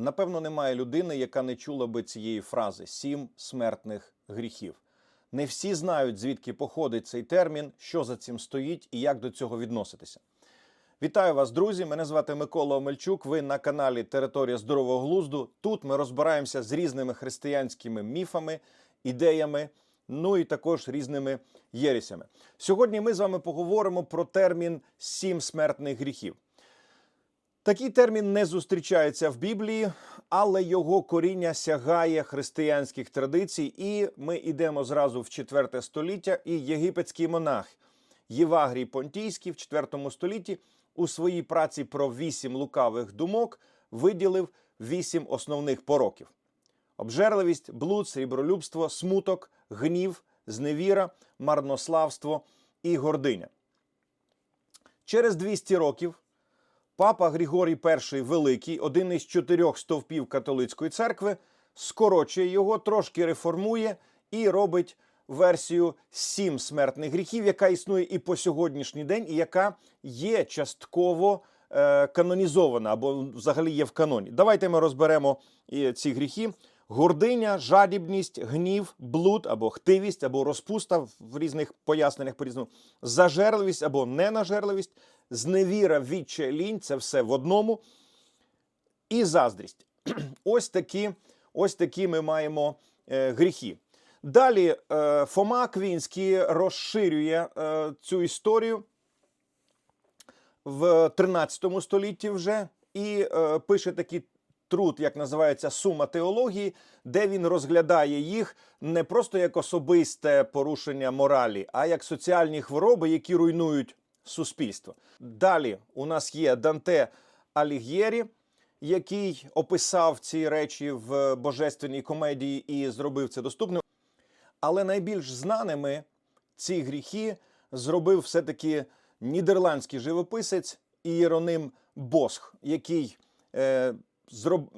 Напевно, немає людини, яка не чула би цієї фрази сім смертних гріхів. Не всі знають, звідки походить цей термін, що за цим стоїть і як до цього відноситися. Вітаю вас, друзі! Мене звати Микола Омельчук. Ви на каналі Територія здорового глузду. Тут ми розбираємося з різними християнськими міфами, ідеями, ну і також різними єресями. Сьогодні ми з вами поговоримо про термін сім смертних гріхів. Такий термін не зустрічається в Біблії, але його коріння сягає християнських традицій, і ми йдемо зразу в 4 століття. І єгипетський монах Євагрій Понтійський в 4 столітті у своїй праці про вісім лукавих думок виділив вісім основних пороків: обжерливість, блуд, срібролюбство, смуток, гнів, зневіра, марнославство і гординя. Через 200 років папа Григорій І Великий, один із чотирьох стовпів католицької церкви, скорочує його, трошки реформує і робить версію сім смертних гріхів, яка існує і по сьогоднішній день, і яка є частково е, канонізована або взагалі є в каноні. Давайте ми розберемо ці гріхи. Гординя, жадібність, гнів, блуд або хтивість, або розпуста в різних поясненнях по-різному, зажерливість або ненажерливість, зневіра, відчай, лінь це все в одному. І заздрість. Ось такі, ось такі ми маємо е, гріхи. Далі е, Фома Квінський розширює е, цю історію в 13 столітті вже і е, пише такий труд, як називається Сума теології, де він розглядає їх не просто як особисте порушення моралі, а як соціальні хвороби, які руйнують суспільство. Далі у нас є Данте Алігєрі, який описав ці речі в божественній комедії і зробив це доступним. Але найбільш знаними ці гріхи зробив все-таки нідерландський живописець Ієроним Босх, який е, зроб...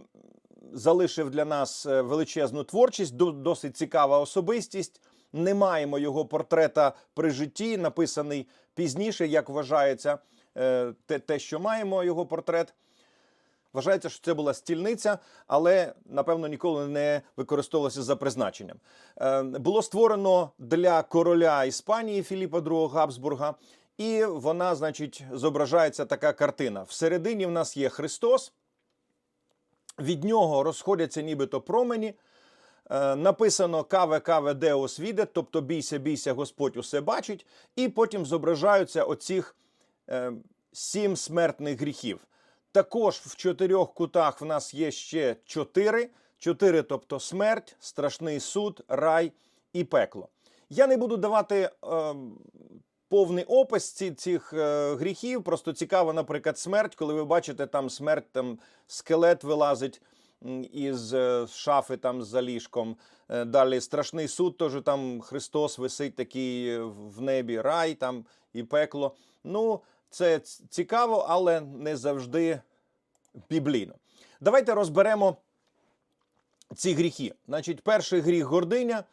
залишив для нас е, величезну творчість, до- досить цікава особистість. Не маємо його портрета при житті, написаний пізніше, як вважається е, те, те, що маємо його портрет. Вважається, що це була стільниця, але напевно ніколи не використовувалася за призначенням. Е, Було створено для короля Іспанії Філіпа II Габсбурга, і вона, значить, зображається така картина. Всередині в нас є Христос, від нього розходяться нібито промені. Е, Написано каве каве деос віде, тобто бійся, бійся, Господь усе бачить. І потім зображаються оцих е, сім смертних гріхів. Також в чотирьох кутах в нас є ще чотири. Чотири, тобто смерть, страшний суд, рай і пекло. Я не буду давати е, повний опис ці, цих е, гріхів. Просто цікаво, наприклад, смерть, коли ви бачите там смерть, там скелет вилазить із е, шафи там за ліжком. Е, Далі страшний суд, теж там Христос висить такий е, в небі, рай там і пекло. Ну, це цікаво, але не завжди біблійно. Давайте розберемо ці гріхи. Значить, перший гріх гординя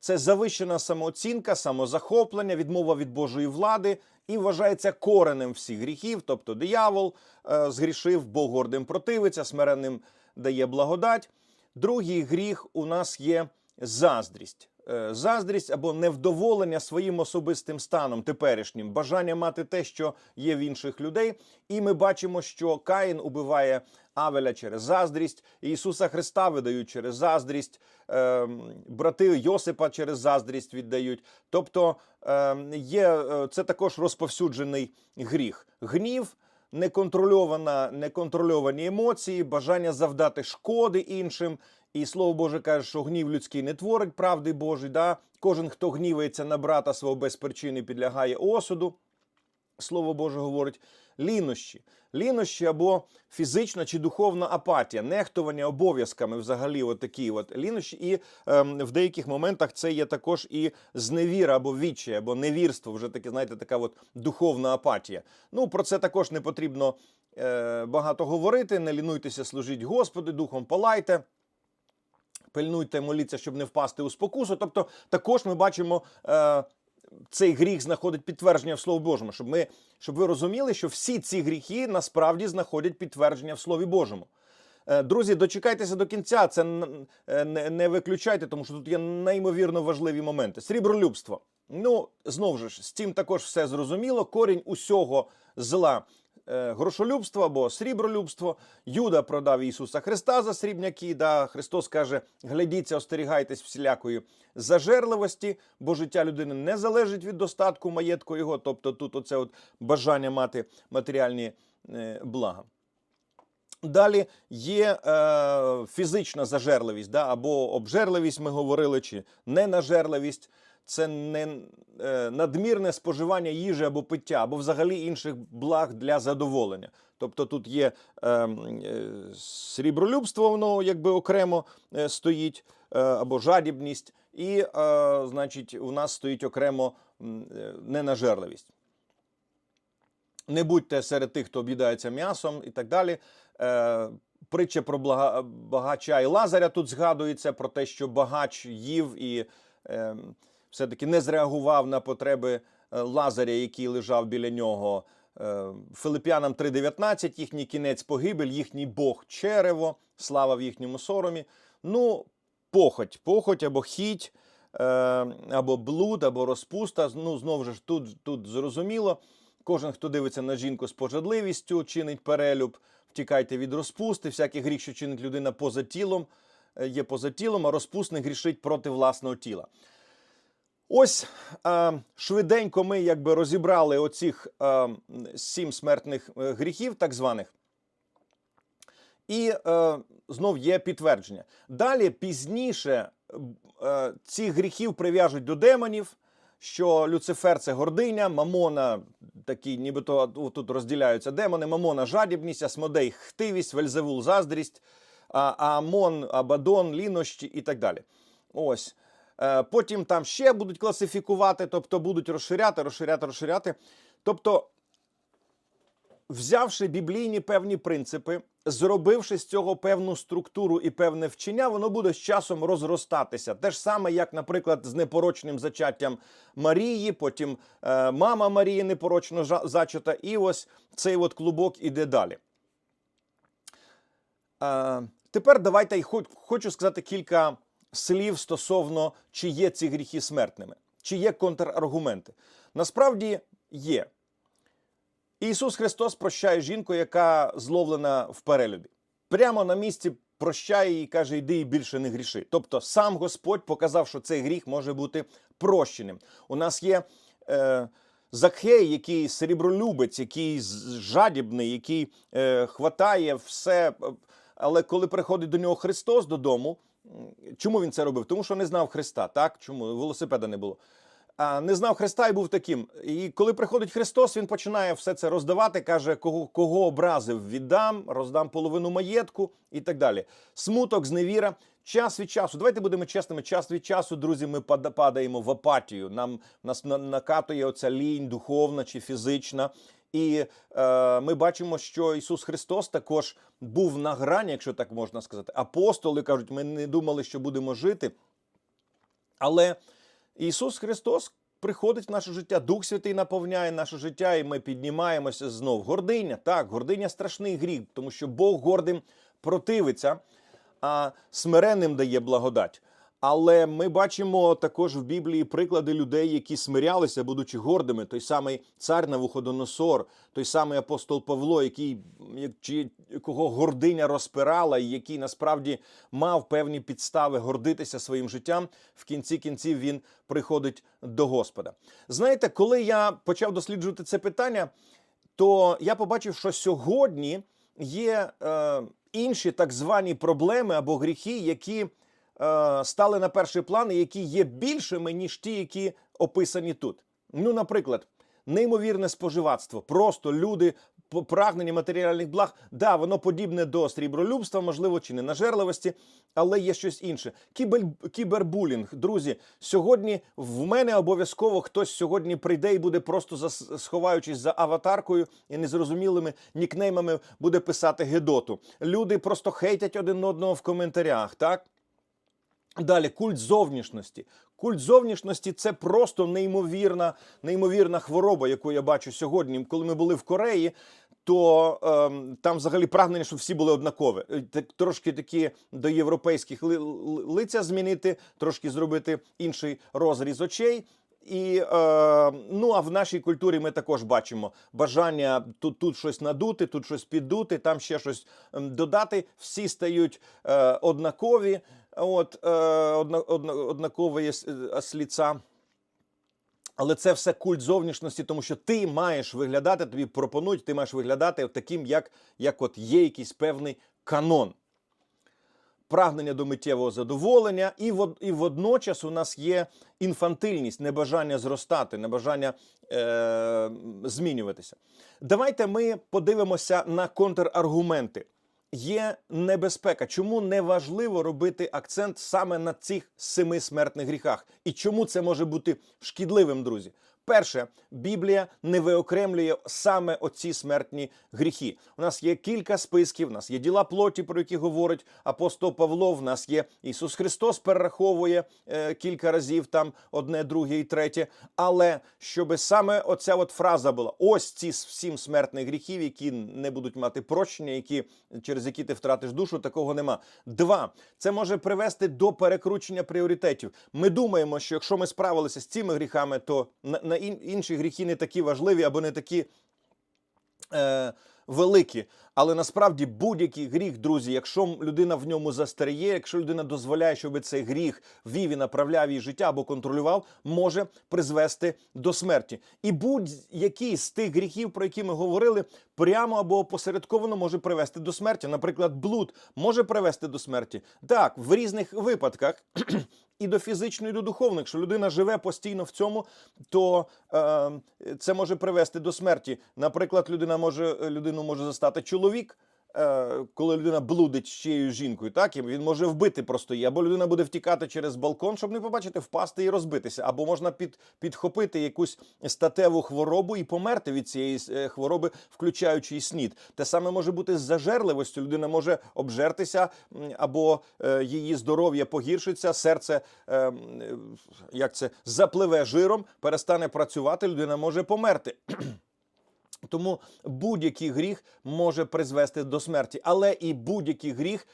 це завищена самооцінка, самозахоплення, відмова від Божої влади і вважається коренем всіх гріхів. Тобто диявол е, згрішив, Бог гордим противиться, смиренним дає благодать. Другий гріх у нас є заздрість. Е, Заздрість або невдоволення своїм особистим станом теперішнім, бажання мати те, що є в інших людей. І ми бачимо, що Каїн убиває Авеля через заздрість, Ісуса Христа видають через заздрість, е, брати Йосипа через заздрість віддають. Тобто е, є е, це також розповсюджений гріх. Гнів неконтрольована, неконтрольовані емоції, бажання завдати шкоди іншим. І слово Боже каже, що гнів людський не творить правди Божої. Да? Кожен, хто гнівається на брата свого без причини, підлягає осуду. Слово Боже говорить лінощі. Лінощі або фізична чи духовна апатія, нехтування обов'язками взагалі, от такі от лінощі. І ем, в деяких моментах це є також і зневіра або відчай, або невірство, вже таке, знаєте, така от духовна апатія. Ну, про це також не потрібно е, багато говорити. Не лінуйтеся, служіть Господи, духом палайте. Пильнуйте, моліться, щоб не впасти у спокусу. Тобто, також ми бачимо е, цей гріх знаходить підтвердження в Слові Божому, щоб ми щоб ви розуміли, що всі ці гріхи насправді знаходять підтвердження в Слові Божому. Е, Друзі, дочекайтеся до кінця. Це е, не, виключайте, тому що тут є неймовірно важливі моменти. Срібролюбство. Ну, знову ж, з цим також все зрозуміло. Корінь усього зла грошолюбство або срібролюбство. Юда продав Ісуса Христа за срібняки. Да? Христос каже: глядіться, остерігайтесь всілякої зажерливості, бо життя людини не залежить від достатку маєтку його. Тобто тут оце от бажання мати матеріальні е, блага. Далі є е, фізична зажерливість, да, або обжерливість, ми говорили, чи ненажерливість. Це не е, надмірне споживання їжі або пиття, або взагалі інших благ для задоволення. Тобто тут є е, е, срібролюбство, воно якби окремо е, стоїть, е, або жадібність, і, е, значить, у нас стоїть окремо е, ненажерливість не будьте серед тих, хто об'їдається м'ясом і так далі. Е, притча про блага, багача і Лазаря тут згадується про те, що багач їв і е, все-таки не зреагував на потреби е, Лазаря, який лежав біля нього. Е, Филип'янам 3.19, їхній кінець погибель, їхній Бог черево, слава в їхньому соромі. Ну, похоть, похоть або хіть, е, або блуд, або розпуста. Ну, знову ж тут, тут зрозуміло. Кожен, хто дивиться на жінку з пожадливістю, чинить перелюб, втікайте від розпусти. Всякий гріх, що чинить людина поза тілом, є поза тілом, а розпусний грішить проти власного тіла. Ось е, швиденько ми якби розібрали оцих е, сім смертних е, гріхів, так званих. І е, знов є підтвердження. Далі пізніше е, цих гріхів прив'яжуть до демонів, що Люцифер це гординя, Мамона, такі, нібито тут розділяються демони, Мамона жадібність, Асмодей хтивість, Вельзевул заздрість, Амон, Абадон, лінощі і так далі. Ось. Е, Потім там ще будуть класифікувати, тобто будуть розширяти, розширяти, розширяти. Тобто, взявши біблійні певні принципи, зробивши з цього певну структуру і певне вчення, воно буде з часом розростатися. Те ж саме, як, наприклад, з непорочним зачаттям Марії, потім е, мама Марії непорочно зачата, і ось цей от клубок іде далі. Е, тепер давайте хочу сказати кілька слів стосовно, чи є ці гріхи смертними, чи є контраргументи. Насправді є. Ісус Христос прощає жінку, яка зловлена в перелюбі. Прямо на місці прощає їй і каже: йди і більше не гріши. Тобто сам Господь показав, що цей гріх може бути прощеним. У нас є е, Закхей, який срібролюбець, який жадібний, який е, хватає все. Але коли приходить до нього Христос додому, чому він це робив? Тому що не знав Христа, так? Чому велосипеда не було? а, не знав Христа і був таким. І коли приходить Христос, він починає все це роздавати, каже, кого, кого образив, віддам, роздам половину маєтку і так далі. Смуток, зневіра. Час від часу, давайте будемо чесними. Час від часу, друзі, ми падаємо в апатію. Нам нас накатує оця лінь, духовна чи фізична. І е, ми бачимо, що Ісус Христос також був на грані, якщо так можна сказати. Апостоли кажуть, ми не думали, що будемо жити. Але Ісус Христос приходить в наше життя, Дух Святий наповняє наше життя, і ми піднімаємося знов. Гординя, так, гординя страшний гріх, тому що Бог гордим противиться, а смиренним дає благодать. Але ми бачимо також в Біблії приклади людей, які смирялися, будучи гордими. Той самий цар Навуходоносор, той самий апостол Павло, який як- чи- кого гординя розпирала, і який насправді мав певні підстави гордитися своїм життям. В кінці кінців він приходить до Господа. Знаєте, коли я почав досліджувати це питання, то я побачив, що сьогодні є е, інші так звані проблеми або гріхи, які стали на перший план, які є більшими, ніж ті, які описані тут. Ну, наприклад, неймовірне споживацтво. Просто люди прагнення матеріальних благ. Да, воно подібне до срібролюбства, можливо, чи ненажерливості, але є щось інше. Кібель- кібербулінг. Друзі, сьогодні в мене обов'язково хтось сьогодні прийде і буде просто зас- сховаючись за аватаркою і незрозумілими нікнеймами буде писати Гедоту. Люди просто хейтять один одного в коментарях, так? Далі культ зовнішності. Культ зовнішності це просто неймовірна, неймовірна хвороба, яку я бачу сьогодні. Коли ми були в Кореї, то ем, там взагалі прагнення, щоб всі були однакові. Е, Так, трошки такі до європейських ли, ли- лиця змінити, трошки зробити інший розріз очей. І е, ну а в нашій культурі ми також бачимо бажання тут, тут щось надути, тут щось піддути, там ще щось додати. Всі стають е, однакові, от е, одна, одна, однакові е, з ліца. Але це все культ зовнішності, тому що ти маєш виглядати, тобі пропонують, ти маєш виглядати таким, як, як от є якийсь певний канон. Прагнення до миттєвого задоволення, і, вод, і водночас у нас є інфантильність, небажання зростати, небажання е, змінюватися. Давайте ми подивимося на контраргументи. Є небезпека. Чому не важливо робити акцент саме на цих семи смертних гріхах? І чому це може бути шкідливим, друзі? Перше, Біблія не виокремлює саме оці смертні гріхи. У нас є кілька списків, у нас є діла плоті, про які говорить апостол Павло. В нас є Ісус Христос, перераховує е, кілька разів там одне, друге і третє. Але щоб саме оця от фраза була: ось ці сім смертних гріхів, які не будуть мати прощення, які через які ти втратиш душу, такого нема. Два це може привести до перекручення пріоритетів. Ми думаємо, що якщо ми справилися з цими гріхами, то на, інші гріхи не такі важливі або не такі. Е, великі, але насправді будь-який гріх, друзі, якщо людина в ньому застряє, якщо людина дозволяє, щоб цей гріх вів і направляв її життя або контролював, може призвести до смерті. І будь-який з тих гріхів, про які ми говорили, прямо або опосередковано може привести до смерті. Наприклад, блуд може привести до смерті. Так, в різних випадках. І до фізичної, і до духовної. Якщо людина живе постійно в цьому, то е, це може привести до смерті. Наприклад, людина може людину може застати чоловік, е, коли людина блудить з чиєю жінкою, так і він може вбити просто її, або людина буде втікати через балкон, щоб не побачити, впасти і розбитися, або можна під, підхопити якусь статеву хворобу і померти від цієї е, хвороби, включаючи снід. Те саме може бути з зажерливостю. Людина може обжертися, або е, її здоров'я погіршиться, серце як це запливе жиром, перестане працювати, людина може померти. Тому будь-який гріх може призвести до смерті, але і будь-який гріх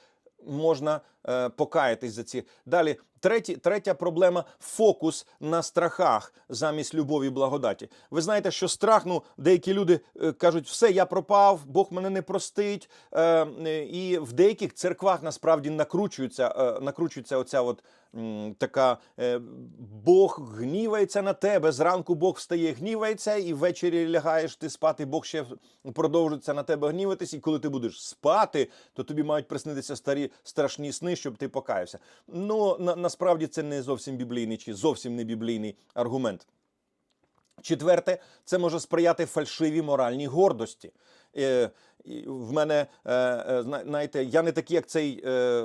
можна е, покаятись за ці. Далі, треті, третя проблема фокус на страхах замість любові і благодаті. Ви знаєте, що страх, ну, деякі люди е, кажуть, все, я пропав, Бог мене не простить. Е, е, і в деяких церквах насправді накручується, е, накручується оця от така е, Бог гнівається на тебе. Зранку Бог встає, гнівається, і ввечері лягаєш ти спати. Бог ще продовжується на тебе гніватись. І коли ти будеш спати, то тобі мають приснитися старі страшні сни, щоб ти покаявся. Ну на, насправді це не зовсім біблійний чи зовсім не біблійний аргумент. Четверте, це може сприяти фальшивій моральній гордості. В мене, е, е, знаєте, я не такий, як цей е,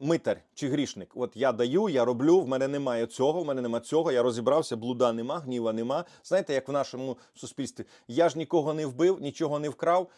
митар чи грішник. От я даю, я роблю, в мене немає цього, в мене нема цього, я розібрався, блуда нема, гніва нема. Знаєте, як в нашому суспільстві, я ж нікого не вбив, нічого не вкрав.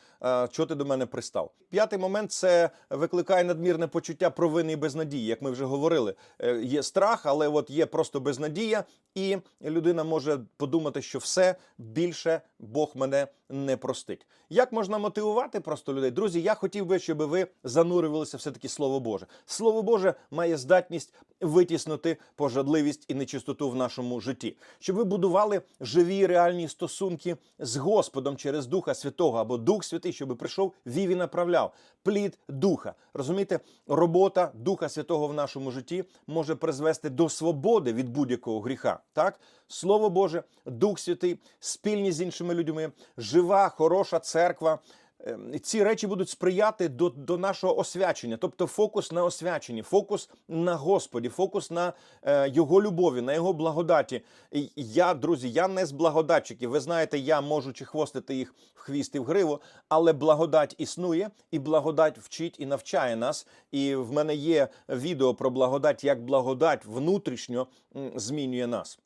Чого ти до мене пристав? П'ятий момент це викликає надмірне почуття провини і безнадії, як ми вже говорили. Є страх, але от є просто безнадія, і людина може подумати, що все більше Бог мене не простить. Як можна мотивувати просто людей? Друзі, я хотів би, щоб ви занурювалися все таки Слово Боже. Слово Боже має здатність витіснути пожадливість і нечистоту в нашому житті, щоб ви будували живі реальні стосунки з Господом через Духа Святого або Дух Святий, щоб прийшов вів і направляв плід Духа. Розумієте, робота Духа Святого в нашому житті може призвести до свободи від будь-якого гріха. Так, Слово Боже, Дух Святий, спільність з іншими людьми, жива, хороша церква. Ем, Ці речі будуть сприяти до, до нашого освячення, тобто фокус на освяченні, фокус на Господі, фокус на е, Його любові, на Його благодаті. І я, друзі, я не з благодатчиків. Ви знаєте, я можу чехвостити їх в хвіст і в гриву, але благодать існує, і благодать вчить і навчає нас. І в мене є відео про благодать, як благодать внутрішньо змінює нас.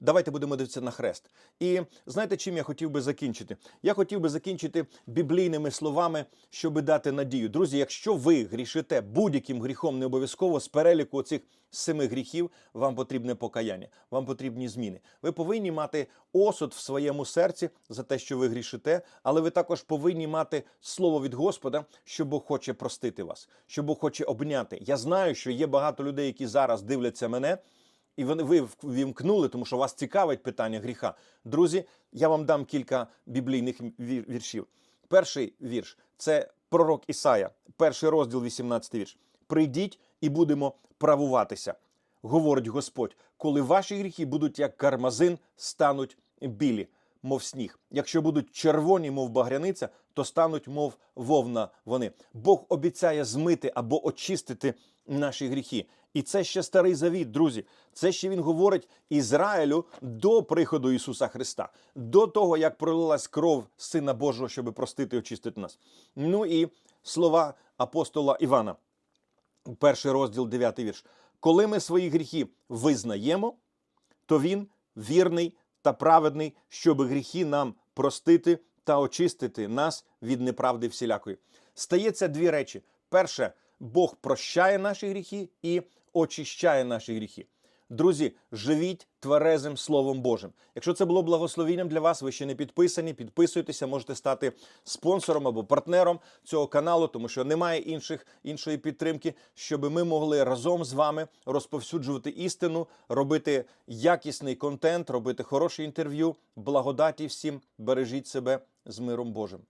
Давайте будемо дивитися на хрест. І знаєте, чим я хотів би закінчити? Я хотів би закінчити біблійними словами, щоб дати надію. Друзі, якщо ви грішите будь-яким гріхом, не обов'язково з переліку цих семи гріхів, вам потрібне покаяння, вам потрібні зміни. Ви повинні мати осуд в своєму серці за те, що ви грішите, але ви також повинні мати слово від Господа, що Бог хоче простити вас, що Бог хоче обняти. Я знаю, що є багато людей, які зараз дивляться мене. І вони ви вімкнули, тому що вас цікавить питання гріха. Друзі, я вам дам кілька біблійних віршів. Перший вірш це пророк Ісая, перший розділ, 18 вірш. Прийдіть і будемо правуватися, говорить Господь, коли ваші гріхи будуть як кармазин, стануть білі, мов сніг. Якщо будуть червоні, мов багряниця, то стануть, мов вовна вони. Бог обіцяє змити або очистити наші гріхи. І це ще старий завіт, друзі. Це ще він говорить Ізраїлю до приходу Ісуса Христа, до того, як пролилась кров Сина Божого, щоб простити і очистити нас. Ну і слова апостола Івана, перший розділ, 9 вірш. Коли ми свої гріхи визнаємо, то він вірний та праведний, щоб гріхи нам простити та очистити нас від неправди всілякої. Стається дві речі: перше, Бог прощає наші гріхи і очищає наші гріхи. Друзі, живіть тверезим Словом Божим. Якщо це було благословенням для вас, ви ще не підписані, підписуйтеся, можете стати спонсором або партнером цього каналу, тому що немає інших іншої підтримки, щоб ми могли разом з вами розповсюджувати істину, робити якісний контент, робити хороші інтерв'ю. Благодаті всім, бережіть себе з миром Божим.